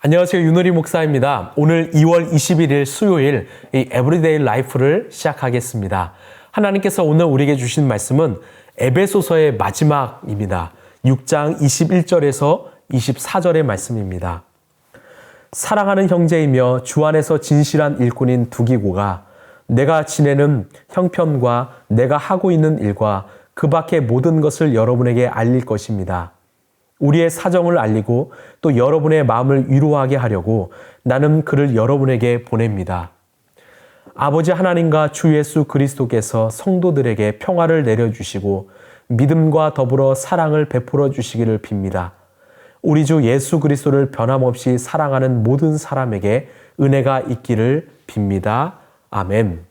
안녕하세요. 윤호리 목사입니다. 오늘 2월 21일 수요일 이 에브리데이 라이프를 시작하겠습니다. 하나님께서 오늘 우리에게 주신 말씀은 에베소서의 마지막입니다. 6장 21절에서 24절의 말씀입니다. 사랑하는 형제이며 주 안에서 진실한 일꾼인 두기고가 내가 지내는 형편과 내가 하고 있는 일과 그 밖의 모든 것을 여러분에게 알릴 것입니다. 우리의 사정을 알리고 또 여러분의 마음을 위로하게 하려고 나는 그를 여러분에게 보냅니다. 아버지 하나님과 주 예수 그리스도께서 성도들에게 평화를 내려주시고 믿음과 더불어 사랑을 베풀어 주시기를 빕니다. 우리 주 예수 그리스도를 변함없이 사랑하는 모든 사람에게 은혜가 있기를 빕니다. 아멘.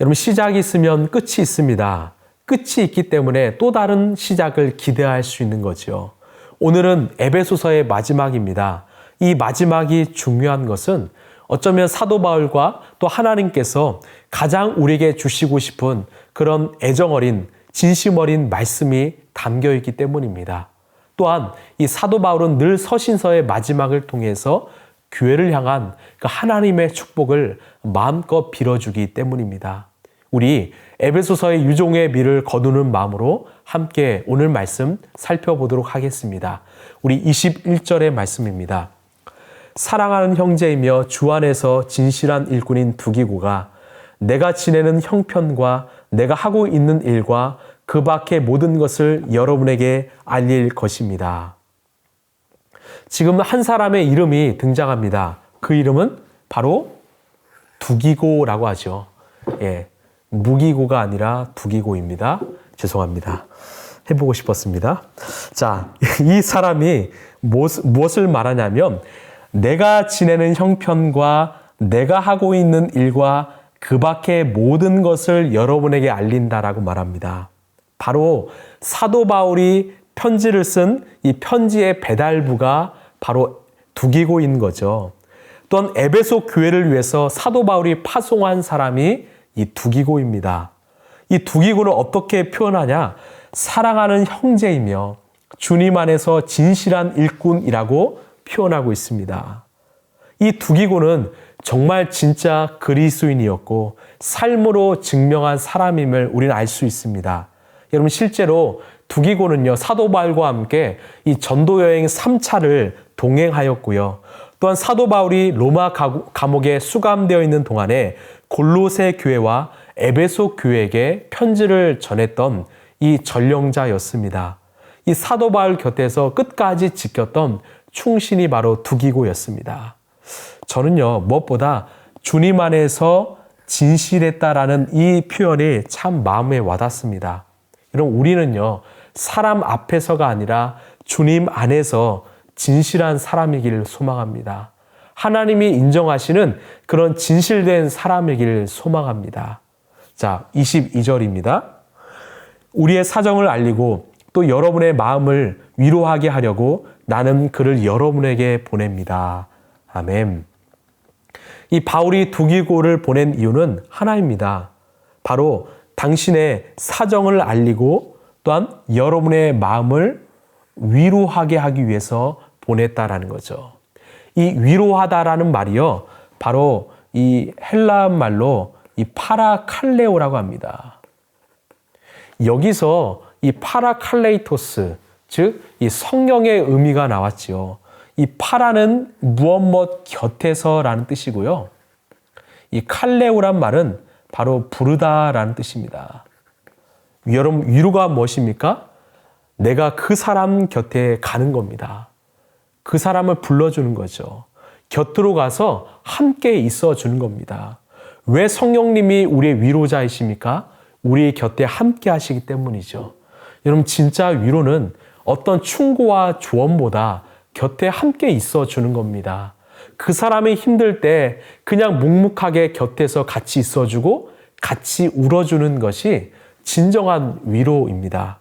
여러분, 시작이 있으면 끝이 있습니다. 끝이 있기 때문에 또 다른 시작을 기대할 수 있는 거죠. 오늘은 에베소서의 마지막입니다. 이 마지막이 중요한 것은 어쩌면 사도 바울과 또 하나님께서 가장 우리에게 주시고 싶은 그런 애정 어린 진심 어린 말씀이 담겨 있기 때문입니다. 또한 이 사도 바울은 늘 서신서의 마지막을 통해서 교회를 향한 그 하나님의 축복을 마음껏 빌어주기 때문입니다. 우리 에베소서의 유종의 미를 거두는 마음으로 함께 오늘 말씀 살펴보도록 하겠습니다. 우리 21절의 말씀입니다. 사랑하는 형제이며 주 안에서 진실한 일꾼인 두기고가 내가 지내는 형편과 내가 하고 있는 일과 그 밖의 모든 것을 여러분에게 알릴 것입니다. 지금 한 사람의 이름이 등장합니다. 그 이름은 바로 두기고라고 하죠. 예. 무기고가 아니라 두기고입니다. 죄송합니다. 해보고 싶었습니다. 자, 이 사람이 무엇 을 말하냐면, 내가 지내는 형편과 내가 하고 있는 일과 그 밖의 모든 것을 여러분에게 알린다라고 말합니다. 바로 사도 바울이 편지를 쓴 이 편지의 배달부가 바로 두기고인 거죠. 또한 에베소 교회를 위해서 사도 바울이 파송한 사람이 이 두기고입니다. 이 두기고를 어떻게 표현하냐? 사랑하는 형제이며 주님 안에서 진실한 일꾼이라고 표현하고 있습니다. 이 두기고는 정말 진짜 그리스도인이었고 삶으로 증명한 사람임을 우리는 알 수 있습니다. 여러분 실제로 두기고는요 사도 바울과 함께 이 전도 여행 3차를 동행하였고요. 또한 사도 바울이 로마 감옥에 수감되어 있는 동안에 골로새 교회와 에베소 교회에게 편지를 전했던 이 전령자였습니다. 이 사도 바울 곁에서 끝까지 지켰던 충신이 바로 두기고였습니다. 저는요, 무엇보다 주님 안에서 진실했다라는 이 표현이 참 마음에 와닿습니다. 여러분, 우리는요, 사람 앞에서가 아니라 주님 안에서 진실한 사람이기를 소망합니다. 하나님이 인정하시는 그런 진실된 사람이길 소망합니다. 자, 22절입니다. 우리의 사정을 알리고 또 여러분의 마음을 위로하게 하려고 나는 그를 여러분에게 보냅니다. 아멘. 이 바울이 두기고를 보낸 이유는 하나입니다. 바로 당신의 사정을 알리고 또한 여러분의 마음을 위로하게 하기 위해서 보냈다라는 거죠. 이 위로하다라는 말이요. 바로 이 헬라 말로 이 파라칼레오라고 합니다. 여기서 이 파라칼레이토스, 즉, 이 성령의 의미가 나왔지요. 이 파라는 무엇 무엇 곁에서라는 뜻이고요. 이 칼레오란 말은 바로 부르다라는 뜻입니다. 여러분, 위로가 무엇입니까? 내가 그 사람 곁에 가는 겁니다. 그 사람을 불러주는 거죠. 곁으로 가서 함께 있어 주는 겁니다. 왜 성령님이 우리의 위로자이십니까? 우리 곁에 함께 하시기 때문이죠. 여러분, 진짜 위로는 어떤 충고와 조언보다 곁에 함께 있어 주는 겁니다. 그 사람이 힘들 때 그냥 묵묵하게 곁에서 같이 있어 주고 같이 울어주는 것이 진정한 위로입니다.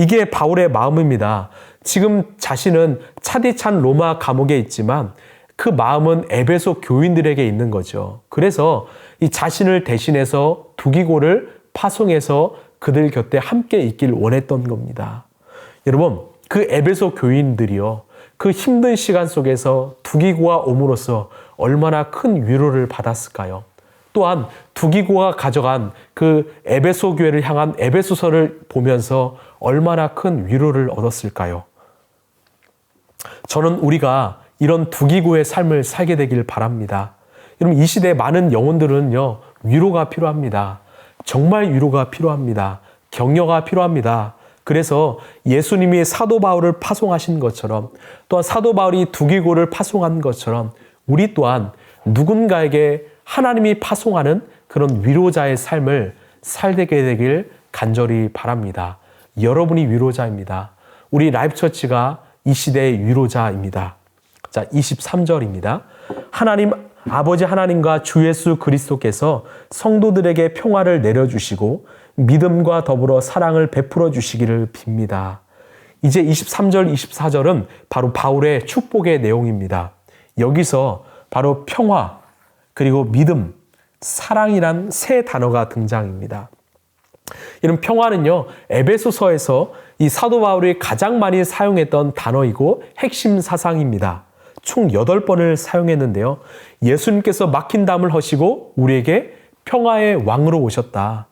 이게 바울의 마음입니다. 지금 자신은 차디찬 로마 감옥에 있지만 그 마음은 에베소 교인들에게 있는 거죠. 그래서 이 자신을 대신해서 두기고를 파송해서 그들 곁에 함께 있길 원했던 겁니다. 여러분, 그 에베소 교인들이요. 그 힘든 시간 속에서 두기고가 옴으로써 얼마나 큰 위로를 받았을까요? 또한 두기고가 가져간 그 에베소 교회를 향한 에베소서를 보면서 얼마나 큰 위로를 얻었을까요? 저는 우리가 이런 두기고의 삶을 살게 되길 바랍니다. 여러분 이 시대 많은 영혼들은요 위로가 필요합니다. 정말 위로가 필요합니다. 격려가 필요합니다. 그래서 예수님이 사도 바울을 파송하신 것처럼 또한 사도 바울이 두기고를 파송한 것처럼 우리 또한 누군가에게 하나님이 파송하는 그런 위로자의 삶을 살게 되길 간절히 바랍니다. 여러분이 위로자입니다. 우리 라이프처치가 이 시대의 위로자입니다. 자, 23절입니다. 하나님 아버지 하나님과 주 예수 그리스도께서 성도들에게 평화를 내려주시고 믿음과 더불어 사랑을 베풀어 주시기를 빕니다. 이제 23절, 24절은 바로 바울의 축복의 내용입니다. 여기서 바로 평화, 그리고 믿음, 사랑이란 세 단어가 등장입니다. 이런 평화는요, 에베소서에서 이 사도 바울이 가장 많이 사용했던 단어이고 핵심 사상입니다. 총 8번을 사용했는데요. 예수님께서 막힌 담을 허시고 우리에게 평화의 왕으로 오셨다.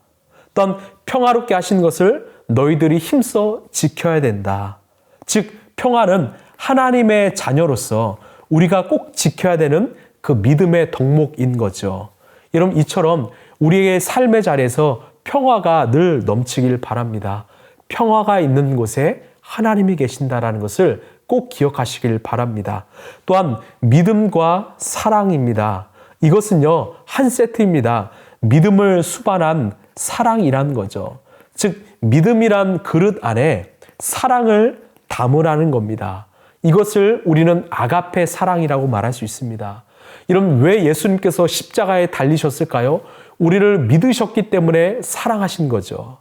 어떤 평화롭게 하신 것을 너희들이 힘써 지켜야 된다. 즉, 평화는 하나님의 자녀로서 우리가 꼭 지켜야 되는 그 믿음의 덕목인 거죠. 여러분, 이처럼 우리의 삶의 자리에서 평화가 늘 넘치길 바랍니다. 평화가 있는 곳에 하나님이 계신다라는 것을 꼭 기억하시길 바랍니다. 또한 믿음과 사랑입니다. 이것은요, 한 세트입니다. 믿음을 수반한 사랑이란 거죠. 즉, 믿음이란 그릇 안에 사랑을 담으라는 겁니다. 이것을 우리는 아가페 사랑이라고 말할 수 있습니다. 이런 왜 예수님께서 십자가에 달리셨을까요? 우리를 믿으셨기 때문에 사랑하신 거죠.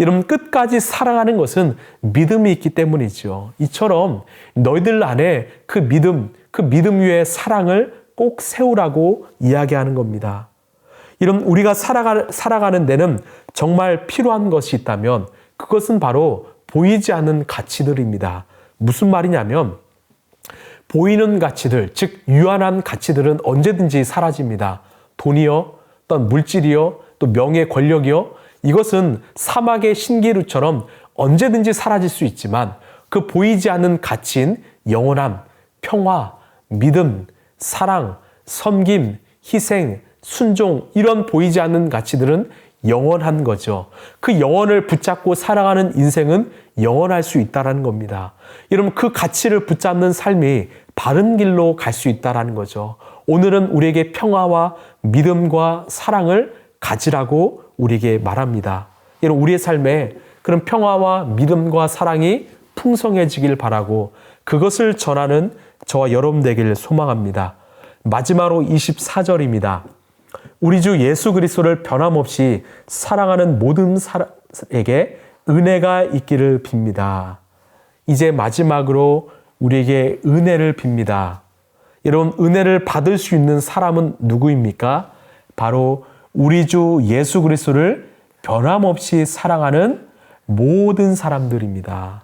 여러분 끝까지 사랑하는 것은 믿음이 있기 때문이죠. 이처럼 너희들 안에 그 믿음, 그 믿음 위에 사랑을 꼭 세우라고 이야기하는 겁니다. 이런 우리가 살아가, 살아가는 데는 정말 필요한 것이 있다면 그것은 바로 보이지 않는 가치들입니다. 무슨 말이냐면 보이는 가치들, 즉 유한한 가치들은 언제든지 사라집니다. 돈이요, 어떤 물질이요, 또 명예, 권력이요. 이것은 사막의 신기루처럼 언제든지 사라질 수 있지만 그 보이지 않는 가치인 영원함, 평화, 믿음, 사랑, 섬김, 희생, 순종 이런 보이지 않는 가치들은 영원한 거죠. 그 영원을 붙잡고 살아가는 인생은 영원할 수 있다라는 겁니다. 여러분 그 가치를 붙잡는 삶이 바른 길로 갈 수 있다라는 거죠. 오늘은 우리에게 평화와 믿음과 사랑을 가지라고 우리에게 말합니다. 여러분 우리의 삶에 그런 평화와 믿음과 사랑이 풍성해지길 바라고 그것을 전하는 저와 여러분 되기를 소망합니다. 마지막으로 24절입니다. 우리 주 예수 그리스도를 변함없이 사랑하는 모든 사람에게 은혜가 있기를 빕니다. 이제 마지막으로 우리에게 은혜를 빕니다. 여러분, 은혜를 받을 수 있는 사람은 누구입니까? 바로 우리 주 예수 그리스도를 변함없이 사랑하는 모든 사람들입니다.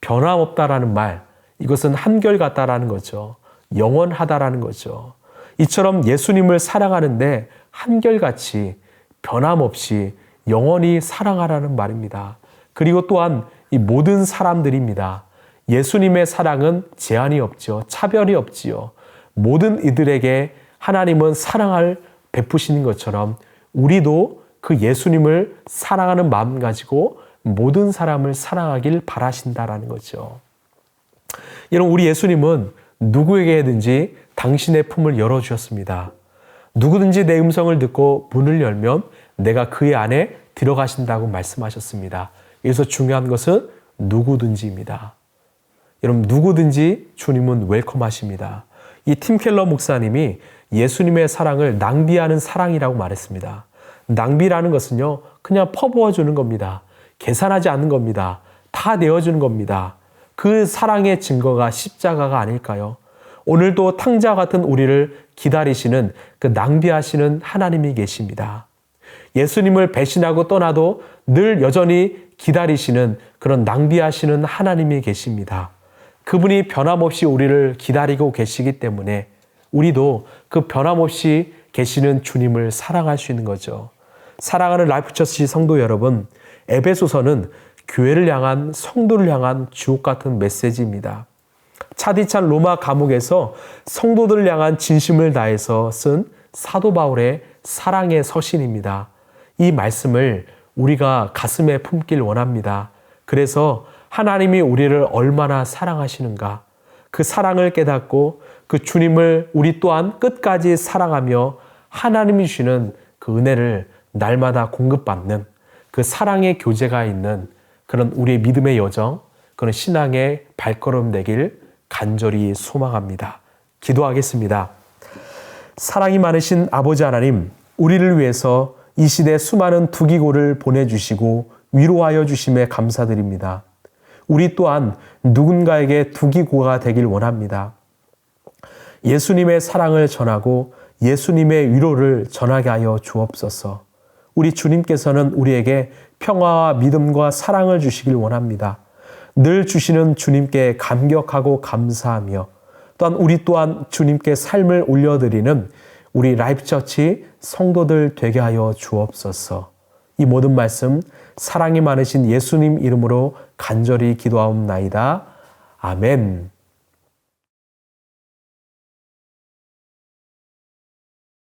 변함없다라는 말, 이것은 한결같다라는 거죠. 영원하다라는 거죠. 이처럼 예수님을 사랑하는데 한결같이 변함없이 영원히 사랑하라는 말입니다. 그리고 또한 이 모든 사람들입니다. 예수님의 사랑은 제한이 없죠. 차별이 없지요. 모든 이들에게 하나님은 사랑을 베푸시는 것처럼 우리도 그 예수님을 사랑하는 마음 가지고 모든 사람을 사랑하길 바라신다라는 거죠. 여러분, 우리 예수님은 누구에게든지 당신의 품을 열어주셨습니다. 누구든지 내 음성을 듣고 문을 열면 내가 그의 안에 들어가신다고 말씀하셨습니다. 여기서 중요한 것은 누구든지입니다. 여러분, 누구든지 주님은 웰컴하십니다. 이 팀켈러 목사님이 예수님의 사랑을 낭비하는 사랑이라고 말했습니다. 낭비라는 것은요, 그냥 퍼부어 주는 겁니다. 계산하지 않는 겁니다. 다 내어주는 겁니다. 그 사랑의 증거가 십자가가 아닐까요? 오늘도 탕자 같은 우리를 기다리시는 그 낭비하시는 하나님이 계십니다. 예수님을 배신하고 떠나도 늘 여전히 기다리시는 그런 낭비하시는 하나님이 계십니다. 그분이 변함없이 우리를 기다리고 계시기 때문에 우리도 그 변함없이 계시는 주님을 사랑할 수 있는 거죠. 사랑하는 라이프처치 성도 여러분, 에베소서는 교회를 향한 성도를 향한 주옥 같은 메시지입니다. 차디찬 로마 감옥에서 성도들을 향한 진심을 다해서 쓴 사도 바울의 사랑의 서신입니다. 이 말씀을 우리가 가슴에 품길 원합니다. 그래서 하나님이 우리를 얼마나 사랑하시는가, 그 사랑을 깨닫고 그 주님을 우리 또한 끝까지 사랑하며 하나님이 주시는 그 은혜를 날마다 공급받는 그 사랑의 교제가 있는 그런 우리의 믿음의 여정, 그런 신앙의 발걸음 되길 간절히 소망합니다. 기도하겠습니다. 사랑이 많으신 아버지 하나님, 우리를 위해서 이 시대 수많은 두기고를 보내주시고 위로하여 주심에 감사드립니다. 우리 또한 누군가에게 두기고가 되길 원합니다. 예수님의 사랑을 전하고 예수님의 위로를 전하게 하여 주옵소서. 우리 주님께서는 우리에게 평화와 믿음과 사랑을 주시길 원합니다. 늘 주시는 주님께 감격하고 감사하며 또한 우리 또한 주님께 삶을 올려드리는 우리 라이프처치 성도들 되게 하여 주옵소서. 이 모든 말씀 사랑이 많으신 예수님 이름으로 간절히 기도하옵나이다. 아멘.